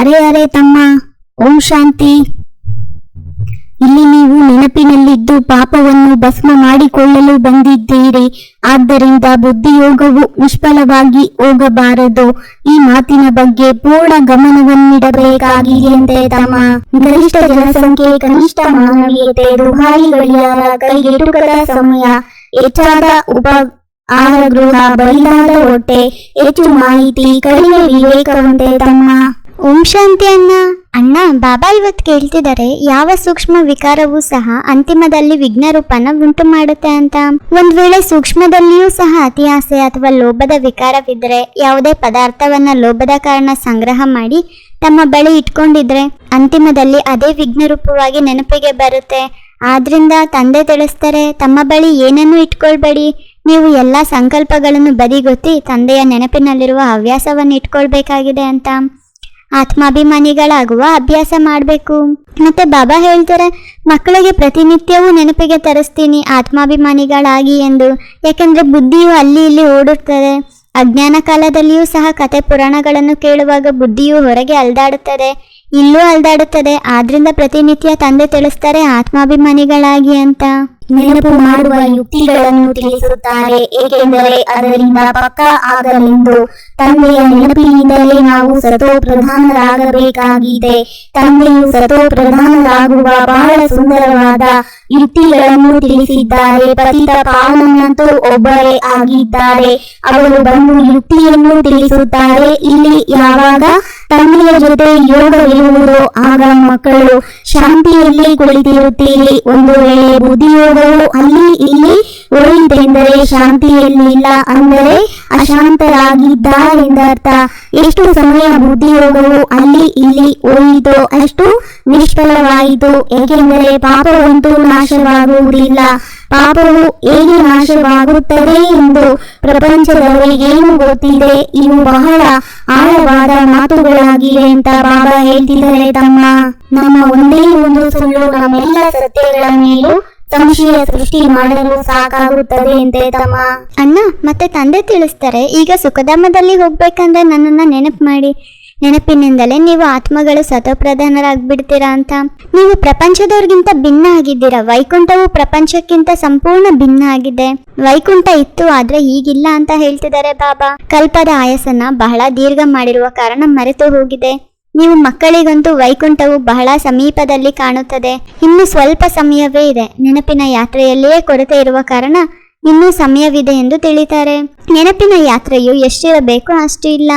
ಅರೆ ಅರೆ ತಮ್ಮ, ಓಂ ಶಾಂತಿ. ಇಲ್ಲಿ ನೀವು ನೆನಪಿನಲ್ಲಿದ್ದು ಪಾಪವನ್ನು ಭಸ್ಮ ಮಾಡಿಕೊಳ್ಳಲು ಬಂದಿದ್ದೀರಿ. ಆದ್ದರಿಂದ ಬುದ್ಧಿಯೋಗವು ನಿಷ್ಫಲವಾಗಿ ಹೋಗಬಾರದು. ಈ ಮಾತಿನ ಬಗ್ಗೆ ಪೂರ್ಣ ಗಮನವನ್ನಿಡಬೇಕಾಗಿದೆ ತಮ್ಮ. ಗರಿಷ್ಠ ಜನಸಂಖ್ಯೆ, ಕನಿಷ್ಠ ಮಾನವೀಯತೆ ದುಬಾರಿ ಗಡಿಯಾರ ಕೈಗೆಟುಕದ ಸಮಯ, ಹೆಚ್ಚಾದ ಉಪ ಆಹಾರ ಗೃಹ ಬಲಿದಾದ ಹೊಟ್ಟೆ, ಹೆಚ್ಚು ಮಾಹಿತಿ, ಕಡಿಮೆ ವಿವೇಕವಂತೆ ತಮ್ಮ. ಓಂ ಶಾಂತಿ ಅಣ್ಣ. ಅಣ್ಣ, ಬಾಬಾ ಇವತ್ತು ಕೇಳ್ತಿದ್ದಾರೆ ಯಾವ ಸೂಕ್ಷ್ಮ ವಿಕಾರವೂ ಸಹ ಅಂತಿಮದಲ್ಲಿ ವಿಘ್ನ ರೂಪನ ಉಂಟು ಮಾಡುತ್ತೆ ಅಂತ. ಒಂದ್ ವೇಳೆ ಸೂಕ್ಷ್ಮದಲ್ಲಿಯೂ ಸಹ ಅತಿ ಆಸೆ ಅಥವಾ ಲೋಭದ ವಿಕಾರವಿದ್ರೆ ಯಾವುದೇ ಪದಾರ್ಥವನ್ನ ಲೋಭದ ಕಾರಣ ಸಂಗ್ರಹ ಮಾಡಿ ತಮ್ಮ ಬಳಿ ಇಟ್ಕೊಂಡಿದ್ರೆ ಅಂತಿಮದಲ್ಲಿ ಅದೇ ವಿಘ್ನ ರೂಪವಾಗಿ ನೆನಪಿಗೆ ಬರುತ್ತೆ. ಆದ್ರಿಂದ ತಂದೆ ತಿಳಿಸ್ತಾರೆ, ತಮ್ಮ ಬಳಿ ಏನನ್ನೂ ಇಟ್ಕೊಳ್ಬೇಡಿ. ನೀವು ಎಲ್ಲ ಸಂಕಲ್ಪಗಳನ್ನು ಬದಿಗೊತ್ತಿ ತಂದೆಯ ನೆನಪಿನಲ್ಲಿರುವ ಹವ್ಯಾಸವನ್ನು ಇಟ್ಕೊಳ್ಬೇಕಾಗಿದೆ ಅಂತ. ಆತ್ಮಾಭಿಮಾನಿಗಳಾಗುವ ಅಭ್ಯಾಸ ಮಾಡಬೇಕು. ಮತ್ತೆ ಬಾಬಾ ಹೇಳ್ತಾರೆ, ಮಕ್ಕಳಿಗೆ ಪ್ರತಿನಿತ್ಯವೂ ನೆನಪಿಗೆ ತರಿಸ್ತೀನಿ, ಆತ್ಮಾಭಿಮಾನಿಗಳಾಗಿ ಎಂದು. ಯಾಕೆಂದ್ರೆ ಬುದ್ಧಿಯು ಅಲ್ಲಿ ಇಲ್ಲಿ ಓಡುತ್ತದೆ ಅಜ್ಞಾನ ಕಾಲದಲ್ಲಿಯೂ ಸಹ ಕತೆ ಪುರಾಣಗಳನ್ನು ಕೇಳುವಾಗ ಬುದ್ಧಿಯು ಹೊರಗೆ ಅಲ್ದಾಡುತ್ತದೆ, ಇಲ್ಲೂ ಅಲ್ದಾಡುತ್ತದೆ. ಆದ್ರಿಂದ ಪ್ರತಿನಿತ್ಯ ತಂದೆ ತಿಳಿಸ್ತಾರೆ, ಆತ್ಮಾಭಿಮಾನಿಗಳಾಗಿ ಅಂತ. ನೆನಪು ಮಾಡುವ ಯುಕ್ತಿಗಳನ್ನು ತಿಳಿಸುತ್ತಾರೆ, ಏಕೆಂದರೆ ಅದರಿಂದ ಪಕ್ಕ ಆಗಲೆಂದು ತಂದೆಯ ನೆನಪಿನಿಂದಲೇ ನಾವು ಸತೋ ಪ್ರಧಾನರಾಗಬೇಕಾಗಿದೆ ತಂದೆಯು ಸತೋ ಪ್ರಧಾನರಾಗುವ ಬಹಳ ಸುಂದರವಾದ ಯುಕ್ತಿಗಳನ್ನು ತಿಳಿಸಿದ್ದಾರೆ. ಪತಿತ ಪಾವನಂತೂ ಒಬ್ಬರೇ ಆಗಿದ್ದಾರೆ. ಅವರು ಬಂದು ಯುಕ್ತಿಯನ್ನು ತಿಳಿಸುತ್ತಾರೆ. ಇಲ್ಲಿ ಯಾವಾಗ? ತಂದೆಯ ಜೊತೆ ಯೋಗವಿರುವುದು ಆಗ ಮಕ್ಕಳು ಶಾಂತಿಯಲ್ಲಿ ಕುಳಿತಿರುತ್ತೀರಿ. ಒಂದು ವೇಳೆ ಬುದ್ಧಿಯೋಗವು ಅಲ್ಲಿ ಇಲ್ಲಿ ಹೋಯಿತೆಂದರೆ ಶಾಂತಿಯಲ್ಲಿಲ್ಲ ಅಂದರೆ ಅಶಾಂತರಾಗಿದ್ದಾರೆಂದರ್ಥ. ಎಷ್ಟು ಸಮಯ ಬುದ್ಧಿಯೋಗವು ಅಲ್ಲಿ ಇಲ್ಲಿ ಹೋಯಿತೋ ಅಷ್ಟು ನಿಷ್ಫಲವಾಯಿತು. ಏಕೆಂದರೆ ಪಾಪವಂತೂ ನಾಶವಾಗುವುದಿಲ್ಲ. ಪಾಪವು ಹೇಗೆ ನಾಶವಾಗುತ್ತದೆ ಎಂದು ಪ್ರಪಂಚದವರಿಗೇನು ಗೊತ್ತಿದೆ? ಇವು ಬಹಳ ಆಳವಾದ ಮಾತುಗಳಾಗಿವೆ ಅಂತ ಬಾಬಾ ಹೇಳ್ತಿದ್ದಾರೆ ತಮ್ಮ. ನಮ್ಮ ಒಂದೇ ಒಂದು ಸುಳ್ಳು ನಮ್ಮೆಲ್ಲ ಸತ್ಯಗಳ ಮೇಲೂ ಸಂಶಯ ಸೃಷ್ಟಿ ಮಾಡಲು ಸಾಕಾಗುತ್ತದೆ ಅಂತೆ ತಮ್ಮ. ಅಣ್ಣ, ಮತ್ತೆ ತಂದೆ ತಿಳಿಸ್ತಾರೆ, ಈಗ ಸುಖಧಾಮದಲ್ಲಿ ಹೋಗ್ಬೇಕಂದ್ರೆ ನನ್ನನ್ನ ನೆನಪು ಮಾಡಿ. ನೆನಪಿನಿಂದಲೇ ನೀವು ಆತ್ಮಗಳು ಸತೋಪ್ರಧಾನರಾಗ್ಬಿಡ್ತೀರಾ ಅಂತ. ನೀವು ಪ್ರಪಂಚದವ್ರಿಗಿಂತ ಭಿನ್ನ ಆಗಿದ್ದೀರಾ, ವೈಕುಂಠವು ಪ್ರಪಂಚಕ್ಕಿಂತ ಸಂಪೂರ್ಣ ಭಿನ್ನ ಆಗಿದೆ. ವೈಕುಂಠ ಇತ್ತು, ಆದ್ರೆ ಈಗಿಲ್ಲ ಅಂತ ಹೇಳ್ತಿದ್ದಾರೆ ಬಾಬಾ. ಕಲ್ಪದ ಆಯಸ್ಸನ್ನ ಬಹಳ ದೀರ್ಘ ಮಾಡಿರುವ ಕಾರಣ ಮರೆತು ಹೋಗಿದೆ. ನೀವು ಮಕ್ಕಳಿಗಂತೂ ವೈಕುಂಠವು ಬಹಳ ಸಮೀಪದಲ್ಲಿ ಕಾಣುತ್ತದೆ. ಇನ್ನು ಸ್ವಲ್ಪ ಸಮಯವೇ ಇದೆ. ನೆನಪಿನ ಯಾತ್ರೆಯಲ್ಲಿಯೇ ಕೊರತೆ ಇರುವ ಕಾರಣ ಇನ್ನೂ ಸಮಯವಿದೆ ಎಂದು ತಿಳಿತಾರೆ. ನೆನಪಿನ ಯಾತ್ರೆಯು ಎಷ್ಟಿರಬೇಕು ಅಷ್ಟು ಇಲ್ಲ.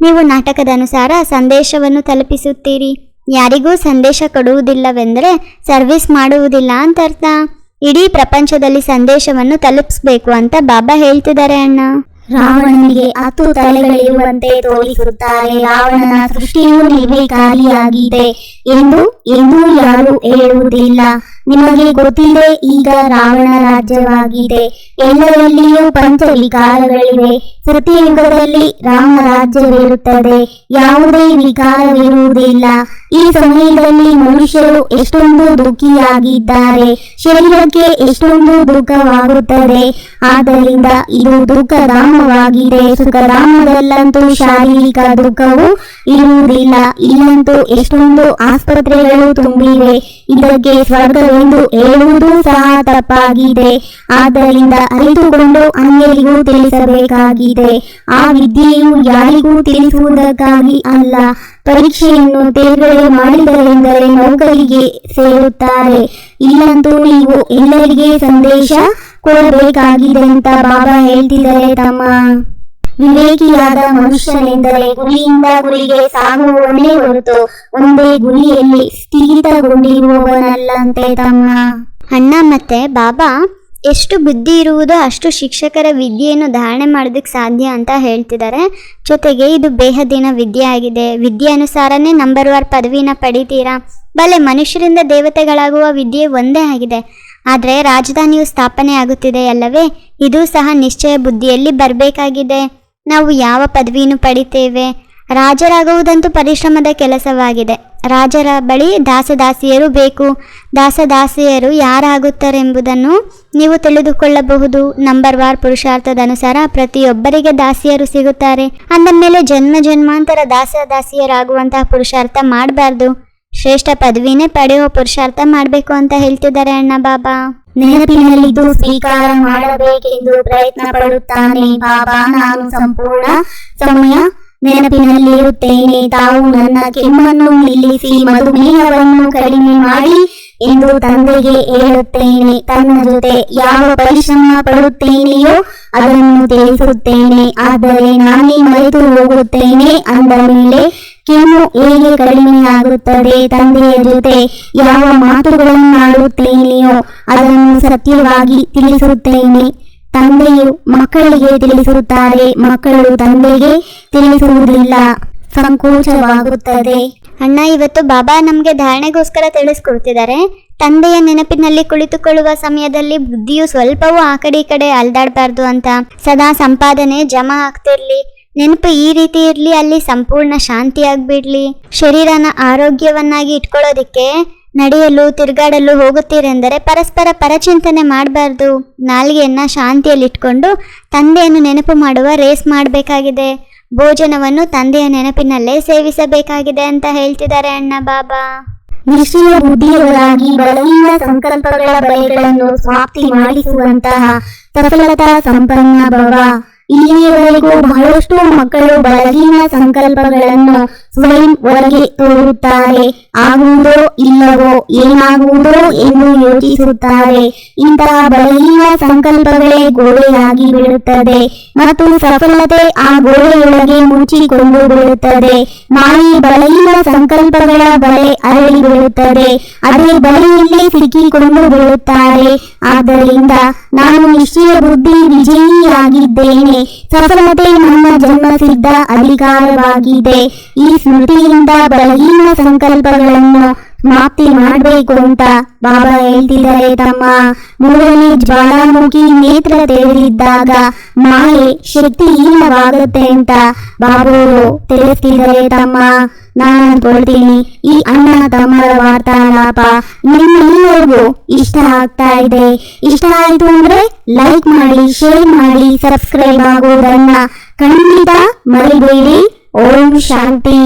ನೀವು ನಾಟಕದ ಅನುಸಾರ ಸಂದೇಶವನ್ನು ತಲುಪಿಸುತ್ತೀರಿ. ಯಾರಿಗೂ ಸಂದೇಶ ಕೊಡುವುದಿಲ್ಲವೆಂದರೆ ಸರ್ವಿಸ್ ಮಾಡುವುದಿಲ್ಲ ಅಂತ ಅರ್ಥ ಇಡೀ ಪ್ರಪಂಚದಲ್ಲಿ ಸಂದೇಶವನ್ನು ತಲುಪಿಸ್ಬೇಕು ಅಂತ ಬಾಬಾ ಹೇಳ್ತಿದ್ದಾರೆ ಅಣ್ಣ. ರಾವಣನಿಗೆ ಹತ್ತು ತಲೆಗಳಿರುವಂತೆ ತೋರಿಸುತ್ತಾರೆ. ರಾವಣನ ಸೃಷ್ಟಿಯು ನಿರ್ವಿಕಾರಿಯಾಗಿದೆ ಎಂದು ಎಂದೂ ಯಾರು ಹೇಳುವುದಿಲ್ಲ. ನಿಮಗೆ ಗೊತ್ತಿದೆ, ಈಗ ರಾವಣ ರಾಜ್ಯವಾಗಿದೆ. ಎಲ್ಲರಲ್ಲಿಯೂ ಪಂಚವಿಕಾರಗಳಿವೆ. ಸತ್ಯಯುಗದಲ್ಲಿ ರಾಮ ರಾಜ್ಯವಿರುತ್ತದೆ. ಯಾವುದೇ ವಿಕಾರವಿರುವುದಿಲ್ಲ. ಈ ಸಮಯದಲ್ಲಿ ಮನುಷ್ಯರು ಎಷ್ಟೊಂದು ದುಃಖಿಯಾಗಿದ್ದಾರೆ. ಶರೀರಕ್ಕೆ ಎಷ್ಟೊಂದು ದುಃಖವಾಗುತ್ತದೆ. ಆದ್ದರಿಂದ ಇದು ದುಃಖಧಾಮವಾಗಿದೆ. ಸುಖಧಾಮದಲ್ಲಂತೂ ಶಾರೀರಿಕ ದುಃಖವೂ ಇರುವುದಿಲ್ಲ. ಇಲ್ಲಂತೂ ಎಷ್ಟೊಂದು ಆಸ್ಪತ್ರೆಗಳು ತುಂಬಿವೆ. ಇದಕ್ಕೆ ಸ್ವರ್ಗವೆಂದು ಹೇಳುವುದು ಸಹ ತಪ್ಪಾಗಿದೆ. ಆದ್ದರಿಂದ ಅರಿತುಕೊಂಡು ಅನ್ಯರಿಗೂ ತಿಳಿಸಬೇಕಾಗಿದೆ. ಆ ವಿದ್ಯೆಯು ಯಾರಿಗೂ ತಿಳಿಸುವುದಕ್ಕಾಗಿ ಅಲ್ಲ. ಪರೀಕ್ಷೆಯನ್ನು ತೇರ್ಗಡೆ ಮಾಡಿದರೆಂದರೆ ನೌಕರಿಗೆ ಸೇರುತ್ತಾರೆ. ಇಲ್ಲಂತೂ ನೀವು ಎಲ್ಲರಿಗೆ ಸಂದೇಶ ಕೊಡಬೇಕಾಗಿದೆ ಅಂತ ಬಾಬಾ ಹೇಳ್ತಿದ್ದಾರೆ ತಮ್ಮ ವಿವೇಕಿಯಾದ ಮನುಷ್ಯನೆಂದರೆ ಗುರಿಯಿಂದ ಗುರಿಗೆ ಸಾಗುವವನೇ ಹೊರತು ಒಂದೇ ಗುರಿಯಲ್ಲಿ ಸ್ಥಿರಿತಗೊಂಡಿರುವವನಲ್ಲಂತೆ ತಮ್ಮ. ಅಣ್ಣ ಮತ್ತೆ ಬಾಬಾ, ಎಷ್ಟು ಬುದ್ಧಿ ಇರುವುದೋ ಅಷ್ಟು ಶಿಕ್ಷಕರ ವಿದ್ಯೆಯನ್ನು ಧಾರಣೆ ಮಾಡೋದಕ್ಕೆ ಸಾಧ್ಯ ಅಂತ ಹೇಳ್ತಿದ್ದಾರೆ. ಜೊತೆಗೆ ಇದು ಬೇಹದಿನ ವಿದ್ಯೆ ಆಗಿದೆ ವಿದ್ಯೆ ಅನುಸಾರನೇ ನಂಬರ್ ವಾರ್ ಪದವಿನ ಪಡಿತೀರಾ? ಬಲೆ ಮನುಷ್ಯರಿಂದ ದೇವತೆಗಳಾಗುವ ವಿದ್ಯೆ ಒಂದೇ ಆಗಿದೆ. ಆದರೆ ರಾಜಧಾನಿಯು ಸ್ಥಾಪನೆ ಆಗುತ್ತಿದೆ ಅಲ್ಲವೇ ಇದು ಸಹ ನಿಶ್ಚಯ ಬುದ್ಧಿಯಲ್ಲಿ ಬರಬೇಕಾಗಿದೆ. ನಾವು ಯಾವ ಪದವಿಯನ್ನು ಪಡಿತೇವೆ? ರಾಜರಾಗುವುದಂತೂ ಪರಿಶ್ರಮದ ಕೆಲಸವಾಗಿದೆ. ರಾಜರ ಬಳಿ ದಾಸದಾಸಿಯರು ಬೇಕು. ದಾಸದಾಸಿಯರು ಯಾರಾಗುತ್ತಾರೆಂಬುದನ್ನು ನೀವು ತಿಳಿದುಕೊಳ್ಳಬಹುದು. ನಂಬರ್ ವಾರ್ ಪುರುಷಾರ್ಥದ ಅನುಸಾರ ಪ್ರತಿಯೊಬ್ಬರಿಗೆ ದಾಸಿಯರು ಸಿಗುತ್ತಾರೆ. ಅಂದ ಮೇಲೆ ಜನ್ಮ ಜನ್ಮಾಂತರ ದಾಸದಾಸಿಯರಾಗುವಂತಹ ಪುರುಷಾರ್ಥ ಮಾಡಬಾರ್ದು. ಶ್ರೇಷ್ಠ ಪದವಿನೇ ಪಡೆಯುವ ಪುರುಷಾರ್ಥ ಮಾಡಬೇಕು ಅಂತ ಹೇಳ್ತಿದ್ದಾರೆ ಅಣ್ಣ ಬಾಬಾ. ನೆನಪಿನಲ್ಲಿದ್ದು ಸ್ವೀಕಾರ ಮಾಡಬೇಕೆಂದು ಪ್ರಯತ್ನ ಪಡುತ್ತಾನೆ ಬಾಬಾ ನಾನು ಸಂಪೂರ್ಣ ಸಮಯ ನೆನಪಿನಲ್ಲಿರುತ್ತೇನೆ. ತಾವು ನನ್ನ ಕೆಮ್ಮನ್ನು ನಿಲ್ಲಿಸಿ, ಮಧುಮೇಹವನ್ನು ಕಡಿಮೆ ಮಾಡಿ ಎಂದು ತಂದೆಗೆ ಹೇಳುತ್ತೇನೆ. ತನ್ನ ಜೊತೆ ಯಾವ ಪರಿಶ್ರಮ ಪಡುತ್ತೇನೆಯೋ ಅದನ್ನು ತಿಳಿಸುತ್ತೇನೆ. ಆದರೆ ನಾನೇ ಮರೆತು ಹೋಗುತ್ತೇನೆ ಅಂದ ಮೇಲೆ ಕೆಮ್ಮು ಹೇಗೆ ಕಡಿಮೆಯಾಗುತ್ತದೆ ತಂದೆಯ ಜೊತೆ ಯಾವ ಮಾತುಗಳನ್ನಾಡುತ್ತೇನೆಯೋ ಅದನ್ನು ಸತ್ಯವಾಗಿ ತಿಳಿಸುತ್ತೇನೆ. ತಂದೆಯು ಮಕ್ಕಳಿಗೆ ತಿಳಿಸುತ್ತಾರೆ, ಮಕ್ಕಳು ತಂದೆಗೆ ತಿಳಿಸುವುದಿಲ್ಲ. ಸಂಕೋಚವಾಗುತ್ತದೆ. ಅಣ್ಣ, ಇವತ್ತು ಬಾಬಾ ನಮಗೆ ಧಾರಣೆಗೋಸ್ಕರ ತಿಳಿಸ್ಕೊಡ್ತಿದ್ದಾರೆ. ತಂದೆಯ ನೆನಪಿನಲ್ಲಿ ಕುಳಿತುಕೊಳ್ಳುವ ಸಮಯದಲ್ಲಿ ಬುದ್ಧಿಯು ಸ್ವಲ್ಪವೂ ಆ ಕಡೆ ಈ ಕಡೆ ಅಲ್ದಾಡಬಾರ್ದು ಅಂತ. ಸದಾ ಸಂಪಾದನೆ ಜಮಾ ಆಗ್ತಿರ್ಲಿ. ನೆನಪು ಈ ರೀತಿ ಇರ್ಲಿ, ಅಲ್ಲಿ ಸಂಪೂರ್ಣ ಶಾಂತಿ ಆಗ್ಬಿಡ್ಲಿ. ಶರೀರನ ಆರೋಗ್ಯವನ್ನಾಗಿ ಇಟ್ಕೊಳ್ಳೋದಿಕ್ಕೆ ನಡೆಯಲು, ತಿರುಗಾಡಲು ಹೋಗುತ್ತೀರೆಂದರೆ ಪರಸ್ಪರ ಪರಚಿಂತನೆ ಮಾಡಬಾರ್ದು. ನಾಲಿಗೆಯನ್ನ ಶಾಂತಿಯಲ್ಲಿ ಇಟ್ಕೊಂಡು ತಂದೆಯನ್ನು ನೆನಪು ಮಾಡುವ ರೇಸ್ ಮಾಡಬೇಕಾಗಿದೆ. ಭೋಜನವನ್ನು ತಂದೆಯ ನೆನಪಿನಲ್ಲೇ ಸೇವಿಸಬೇಕಾಗಿದೆ ಅಂತ ಹೇಳ್ತಿದ್ದಾರೆ ಅಣ್ಣ ಬಾಬಾ. ನಿಶ್ಚಯ ಬುದ್ಧಿಯವರಾಗಿ ಸಂಕಲ್ಪಗಳ ಬಲೆಗಳನ್ನು ಸಮಾಪ್ತಿ ಮಾಡಿಸುವಂತಹ ಸಫಲತಾ ಸಂಪನ್ನ ಇಲ್ಲಿಯವರೆಗೂ ಬಹಳಷ್ಟು ಮಕ್ಕಳು ಬಲಹೀನ ಸಂಕಲ್ಪಗಳನ್ನು ಸ್ವಯಂ ಒಳಗೆ ತೋರುತ್ತಾರೆ. ಆಗುವುದೋ ಇಲ್ಲವೋ ಏನಾಗುವುದೋ ಎಂದು ಯೋಚಿಸುತ್ತಾರೆ. ಇಂತಹ ಬಲಹೀನ ಸಂಕಲ್ಪಗಳೇ ಗೋಡೆಯಾಗಿ ಬಿಡುತ್ತದೆ ಮತ್ತು ಸಫಲತೆ ಆ ಗೋಡೆಯೊಳಗೆ ಮುಚ್ಚಿಕೊಂಡು ಬಿಡುತ್ತದೆ ಮಾಯಿ ಬಲಹೀನ ಸಂಕಲ್ಪಗಳ ಬಲೆ ಅರಳಿ ಬೀಳುತ್ತದೆ. ಅದೇ ಬಲೆಯಲ್ಲಿ ಸಿಕ್ಕಿಕೊಂಡು ಬೀಳುತ್ತಾರೆ. ಆದ್ದರಿಂದ ನಾನು ನಿಶ್ಚಯ ಬುದ್ಧಿ ವಿಜಯಿಯಾಗಿದ್ದೇನೆ. ಸಫಲತೆ ನನ್ನ ಜನ್ಮಸಿದ್ಧ ಅಧಿಕಾರವಾಗಿದೆ. ಈ ಸ್ಮೃತಿಯಿಂದ ಬಲಹೀನ ಸಂಕಲ್ಪಗಳನ್ನು ಮಾಪ್ತಿ ಮಾಡಬೇಕು ಅಂತ ಬಾಬಾ ಹೇಳ್ತಿದ್ದಾರೆ ತಮ್ಮ. ಮೂರನೇ ಜ್ವಾಲಾಮುಖಿ ನೇತ್ರ ತೆರೆದಿದ್ದಾಗ ಮಾಯೆ ಶಕ್ತಿಹೀನವಾಗುತ್ತೆ ಅಂತ ಬಾಬುರು ತಿಳಿಸ್ತಿದ್ದಾರೆ ತಮ್ಮ. ನಾನು ಅನ್ಕೊಳ್ತೀನಿ ಈ ಅಣ್ಣ ತಮ್ಮರ ವಾರ್ತಾಲಾಪ. ನಿಮ್ಮೆಲ್ಲರಿಗೂ ಇಷ್ಟ ಆಗ್ತಾ ಇದೆ. ಇಷ್ಟ ಆಯ್ತು ಅಂದ್ರೆ ಲೈಕ್ ಮಾಡಿ ಶೇರ್ ಮಾಡಿ ಸಬ್ಸ್ಕ್ರೈಬ್ ಆಗೋದನ್ನ ಖಂಡಿತ ಮರಿಬೇಡಿ. ಓಂ ಶಾಂತಿ